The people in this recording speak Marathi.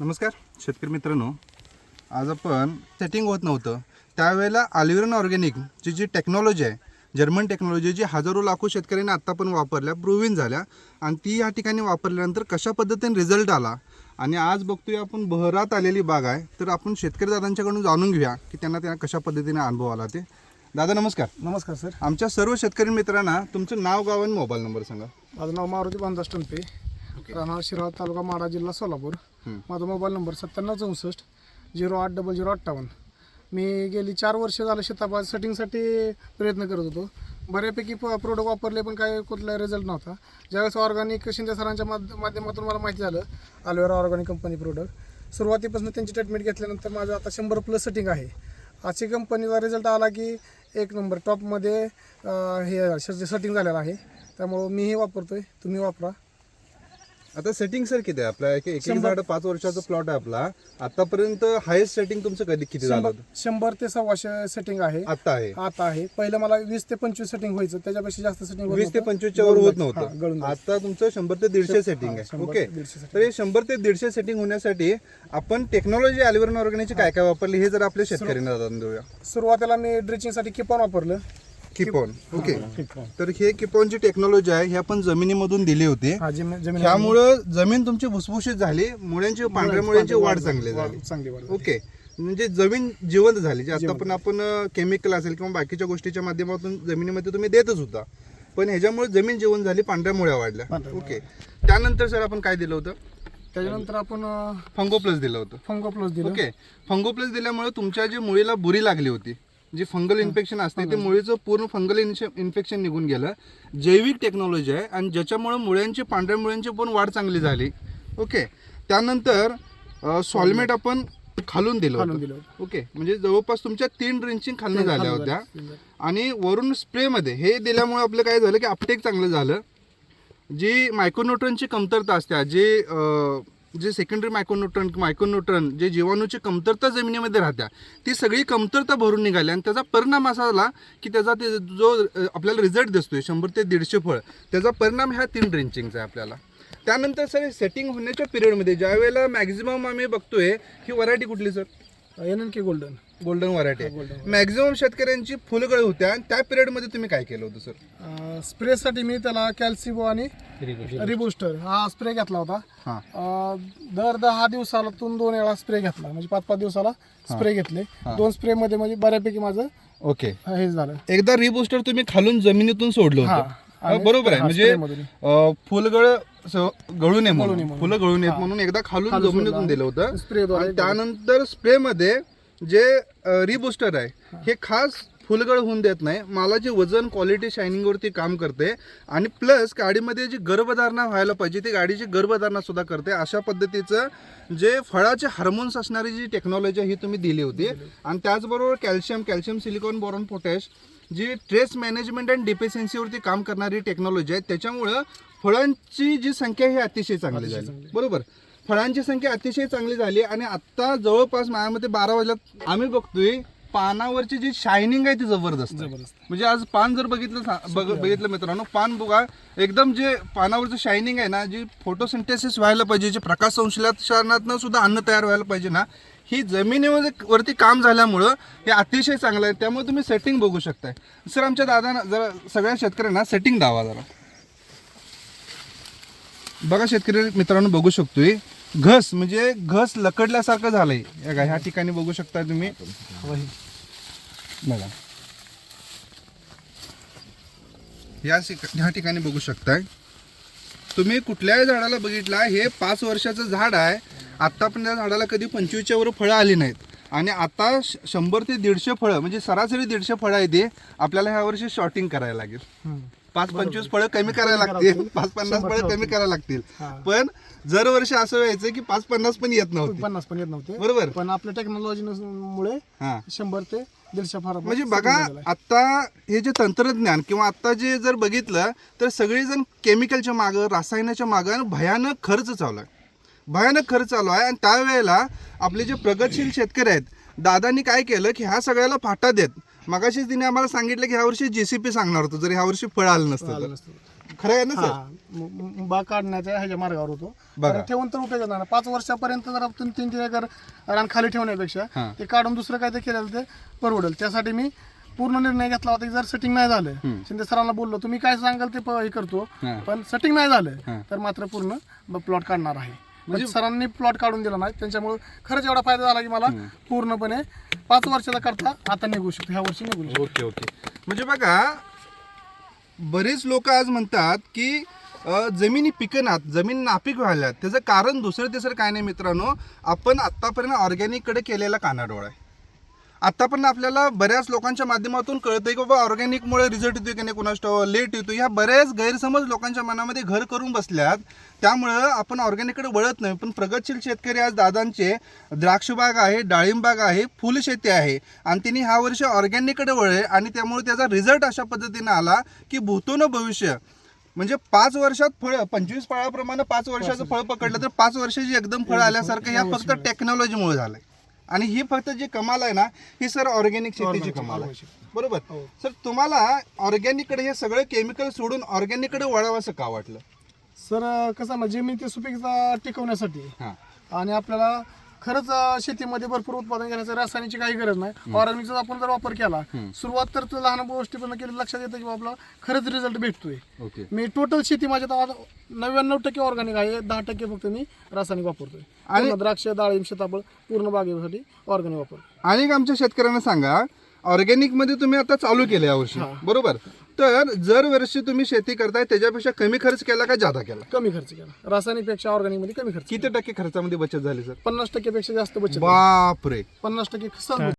नमस्कार शेतकरी मित्रांनो. आज आपण सेटिंग होत नव्हतं. त्यावेळेला अल्युरन ऑर्गॅनिकची जी टेक्नॉलॉजी आहे जर्मन टेक्नॉलॉजी जी हजारो लाखो शेतकऱ्यांनी आत्ता पण वापरल्या प्रूव्हिन झाल्या. आणि ती या ठिकाणी वापरल्यानंतर कशा पद्धतीने रिझल्ट आला? आणि आज बघतोय आपण बहरात आलेली बाग आहे. तर आपण शेतकरी दादांच्याकडून जाणून घेऊया की त्यांना त्यांना कशा पद्धतीने अनुभव आला ते. दादा नमस्कार. नमस्कार सर. आमच्या सर्व शेतकरी मित्रांना तुमचं नाव गाव आणि मोबाईल नंबर सांगा. माझं नाव मारुती बांधा स्टंपे राहणार शिराळा तालुका माडा जिल्हा सोलापूर. माझा मोबाईल नंबर सत्त्याण्णव चौसष्ट झिरो आठ डबल झिरो अठ्ठावन्न. मी गेली चार वर्ष झालं शेताबाद सेटिंगसाठी प्रयत्न करत होतो. बऱ्यापैकी प प्रोडक्ट वापरले पण काही कुठला रिझल्ट नव्हता. ज्यावेळेस ऑर्गॅनिक शिंदे सरांच्या माध्य माध्यमातून मला माहिती झालं अलोवेरा ऑर्गॅनिक कंपनी प्रोडक्ट सुरुवातीपासून त्यांची ट्रीटमेंट घेतल्यानंतर माझं आता शंभर प्लस सेटिंग आहे. अशी कंपनीचा रिझल्ट आला की एक नंबर टॉपमध्ये हे सेटिंग झालेलं आहे. त्यामुळं मीही वापरतो आहे तुम्ही वापरा. आता सेटिंग सर किती आहे? आपला एक एक झाड पाच वर्षाचा प्लॉट आहे आपला. आतापर्यंत हायेस्ट सेटिंग तुमचं कधी किती झालं शंभर होतं? शंभर ते सव्वाशे सेटिंग आहे. आता आहे. आता आहे. पहिलं मला वीस ते पंचवीस सेटिंग व्हायचं. त्याच्यापेक्षा जास्त सेटिंग वीस ते पंचवीसच्या वर होत नव्हतं. आता तुमचं शंभर ते दीडशे सेटिंग आहे. ओके. तर हे शंभर ते दीडशे सेटिंग होण्यासाठी आपण टेक्नॉलॉजी अलिवरन ऑर्गॅनिकची काय काय वापरली हे जर आपल्या शेतकऱ्यांना जाणून देऊया. सुरुवातीला मी ड्रिचिंगसाठी किपॉन वापरलं. किपॉन. ओके. तर हे किपॉनची टेक्नॉलॉजी आहे हे आपण जमिनीमधून दिली होती. हा जमीन त्यामुळं जमीन तुमची भुसभुशीत झाली मुळ्यांची पांढऱ्या मुळ्यांची वाढ चांगली झाली. चांगली वाढ ओके. म्हणजे जमीन जिवंत झाली. जे आता पण आपण केमिकल असेल किंवा बाकीच्या गोष्टीच्या माध्यमातून जमिनीमध्ये तुम्ही देतच होता. पण ह्याच्यामुळे जमीन जिवंत झाली पांढऱ्या मुळ्या वाढल्या. पांढऱ्या ओके. त्यानंतर सर आपण काय दिलं होतं? त्याच्यानंतर आपण फंगो प्लस दिलं होतं. फंगो प्लस दिलं. ओके. फंगो प्लस दिल्यामुळे तुमच्या जी मुळीला बुरी लागली होती जी फंगल इन्फेक्शन असते ते मुळीचं पूर्ण फंगल इन्फेक्शन निघून गेलं. जैविक टेक्नॉलॉजी आहे आणि ज्याच्यामुळे मुळ्यांची पांढऱ्या मुळ्यांची पण वाढ चांगली झाली. ओके. त्यानंतर सॉल्मेट आपण खालून दिलं. ओके. म्हणजे जवळपास तुमच्या तीन ड्रिंचिंग खालनं झाल्या होत्या. आणि वरून स्प्रेमध्ये हे दिल्यामुळे आपलं काय झालं की अपटेक चांगलं झालं. जी मायक्रोन्यूट्रनची कमतरता असते जे जे सेकंडरी मायक्रोन्यूट्रन मायक्रोन्यूट्रन जे जीवाणूची कमतरता जमिनीमध्ये राहत्या ती सगळी कमतरता भरून निघाली आणि त्याचा परिणाम असा झाला की त्याचा ते जो आपल्याला रिझल्ट दिसतोय शंभर ते दीडशे फळ त्याचा परिणाम ह्या तीन ड्रिंचिंगचा आहे आपल्याला. त्यानंतर सर सेटिंग होण्याच्या पिरियडमध्ये ज्या वेळेला मॅक्झिमम आम्ही बघतोय ही व्हरायटी कुठली sir? N N K golden golden variety golden maximum शेतकऱ्यांची फुलगळ होत्या. आणि त्या पिरियडमध्ये तुम्ही काय केलं होतं सर स्प्रेसाठी मी त्याला कॅल्सिबो आणि रिबुस्टर हा स्प्रे घेतला होता. हां. अं, दर दहा दिवसातून दोन वेळा स्प्रे घेतला. म्हणजे पाच पाच दिवसाला स्प्रे घेतले. दोन स्प्रे मध्ये म्हणजे बऱ्यापैकी माझं ओके हे झालं. एकदा रिबुस्टर तुम्ही खालून जमिनीतून सोडलं हा. होतं. आणि- बरोबर आहे. हा, म्हणजे spray मधून. अं, फुलगळ स- गळू नये नये म्हणून म्हणून. फुलं गळू नयेत म्हणून एकदा खालून खालून जमिनीतून. दिलं होतं. स्प्रेद्वारे आणि त्यानंतर स्प्रे मध्ये जे रिबुस्टर आहे हे. खास फुलगळ होऊन देत नाही. मालाचे वजन क्वालिटी शायनिंग वरती काम करते. आणि प्लस गाडीमध्ये जी गर्भधारणा व्हायला पाहिजे ती गाडीची गर्भधारणा सुद्धा करते. अशा पद्धतीचं जे फळाचे हार्मोन्स असणारी जी टेक्नॉलॉजी ही तुम्ही दिली होती. आणि त्याचबरोबर calcium calcium silicon boron potash G trace management and डिफिशियन्सीवरती काम करणारी टेक्नॉलॉजी आहे त्याच्यामुळं फळांची जी संख्या ही अतिशय चांगली झाली. बरोबर. फळांची संख्या अतिशय चांगली झाली आणि आता जवळपास माझ्यामध्ये बारा वाजल्यात. आम्ही बघतोय पानावरची जी शायनिंग आहे ती जबरदस्त आहे. जबरदस्त म्हणजे आज पान जर बघितलं सा- बघ- बघितलं मित्रांनो पान बघा एकदम जे पानावरचं शायनिंग आहे ना जी फोटोसिंथेसिस व्हायला पाहिजे जे प्रकाश संश्लेषणातनं सुद्धा अन्न तयार व्हायला पाहिजे ना ही जमिनीवर वरती काम झाल्यामुळं हे अतिशय चांगलं आहे. त्यामुळे तुम्ही सेटिंग बघू शकताय. सर आमच्या दादा जरा सगळ्या शेतकऱ्यांना सेटिंग दावा जरा. बघा शेतकरी मित्रांनो बघू शकतोय. घस म्हणजे घस लकडल्यासारखं झालंय. हे बघा, ह्या ठिकाणी बघू शकता तुम्ही. बघा. या ह्या ठिकाणी बघू शकताय. तुम्ही कुठल्याही झाडाला बघितला हे पाच वर्षाचं झाड आहे. आत्ता पण त्या झाडाला कधी पंचवीसच्या वर फळं आली नाहीत. आणि आता श- शंभर ते दीडशे फळं म्हणजे सरासरी दीडशे फळं आहे ते आपल्याला ह्या वर्षी शॉर्टिंग करायला लागेल. पाच पंचवीस फळं कमी करायला लागतील. पाच पन्नास फळं कमी करायला लागतील. पण जर वर्ष असं व्हायचं की पाच पन्नास पण येत नव्हते. पन्नास पण येत नव्हते. बरोबर. पण आपल्या टेक्नॉलॉजी मुळे शंभर ते दीडशे फार म्हणजे बघा आता हे जे तंत्रज्ञान किंवा आता जे जर बघितलं तर सगळेजण केमिकलच्या मागं रासायनाच्या मागं भयानक खर्च चालू आहे. भयानक खर्च चालू आहे आणि त्यावेळेला आपले जे प्रगतशील शेतकरी आहेत दादांनी काय केलं की ह्या सगळ्याला फाटा देत. मगाशीच तिने आम्हाला सांगितलं की ह्या वर्षी जेसीपी सांगणार होतं जर ह्या वर्षी फळ आलं नसतं तर. खरं आहे ना सर हा म- बाग काढण्याच्या ह्याच्या मार्गावर होतो बघा. कारण ठेवून तर उपयोग नाही पाच वर्षापर्यंत जर आपण तीन तीन एकर रान खाली ठेवण्यापेक्षा. ते काढून दुसरं काय ते केलेलं ते परवडेल त्यासाठी मी पूर्ण निर्णय घेतला होता की जर सेटिंग नाही झालं शिंदे सरांना बोललो तुम्ही काय सांगाल ते प- हे करतो हा. पण सेटिंग नाही हा. झालं तर मात्र पूर्ण प्लॉट काढणार आहे म्हणजे- पण सरांनी प्लॉट काढून दिला नाही. त्यांच्यामुळे खरंच एवढा फायदा झाला की मला पूर्णपणे पाच वर्षाचा करता आता निघू शकतो. ह्या वर्षी निघू शकतो. Okay okay. म्हणजे बघा बरेच लोक आज म्हणतात की जमिनी पिकनात जमीन नापीक व्हायला त्याचं कारण दुसरं तिसरं काय नाही मित्रांनो? आपण आत्तापर्यंत ऑर्गॅनिककडे केलेला कानाडोळा आहे. आतापर्यंत आपल्याला बऱ्याच लोकांच्या माध्यमातून कळतंय की बाबा ऑर्गॅनिकमुळे रिझल्ट येतोय की नाही कुणास लेट येतो ह्या बऱ्याच गैरसमज लोकांच्या मनामध्ये घर करून बसल्यात. त्यामुळं आपण ऑर्गॅनिककडे वळत नाही. पण प्रगतशील शेतकरी आज दादांचे द्राक्ष बाग आहे डाळिंब बाग आहे फुलशेती आहे. आणि त्यांनी ह्या वर्षी ऑर्गॅनिककडे वळले आणि त्यामुळे त्याचा रिझल्ट अशा पद्धतीने आला की भूतोन भविष्य. म्हणजे पाच वर्षात फळ पंचवीस फळाप्रमाणे पाच वर्षाचं फळ पकडलं तर पाच वर्षाची एकदम फळ आल्यासारखं या फक्त टेक्नॉलॉजीमुळे झालंय. आणि ही फक्त जी कमाल आहे ना ही सर ऑर्गॅनिक शेतीची कमाल आहे. बरोबर? हो. सर तुम्हाला ऑर्गॅनिककडे हे सगळं केमिकल सोडून ऑर्गॅनिककडे वळावं असं का वाटलं? सर कसं म्हणजे जमीन ते सुपीकता टिकवण्यासाठी हा. आणि आपल्याला खरंच अं, शेतीमध्ये भरपूर उत्पादन घेण्याचं रासायनिकची काही गरज नाही. ऑर्गॅनिकचा आपण जर वापर केला सुरुवात तर तो लहान गोष्टीपासून केली लक्षात येतं की आपला खरंच रिझल्ट भेटतोय. ओके. मी टोटल शेती माझ्यात आज नव्याण्णव टक्के ऑर्गॅनिक आहे दहा टक्के फक्त मी रासायनिक वापरतोय. आणि द्राक्ष डाळिंब सीताफळ पूर्ण बागेसाठी ऑर्गॅनिक वापरतो आणि आमच्या शेतकऱ्यांना सांगा ऑर्गॅनिकमध्ये तुम्ही आता चालू केले यावर्षी बरोबर? तर जर वर्षी तुम्ही शेती करताय त्याच्यापेक्षा कमी खर्च केला का जादा केला? कमी खर्च केला. रासायनिकपेक्षा ऑर्गॅनिकमध्ये कमी खर्च किती टक्के खर्चामध्ये बचत झाली सर? पन्नास टक्केपेक्षा जास्त बचत बापरे! पन्नास टक्के सहज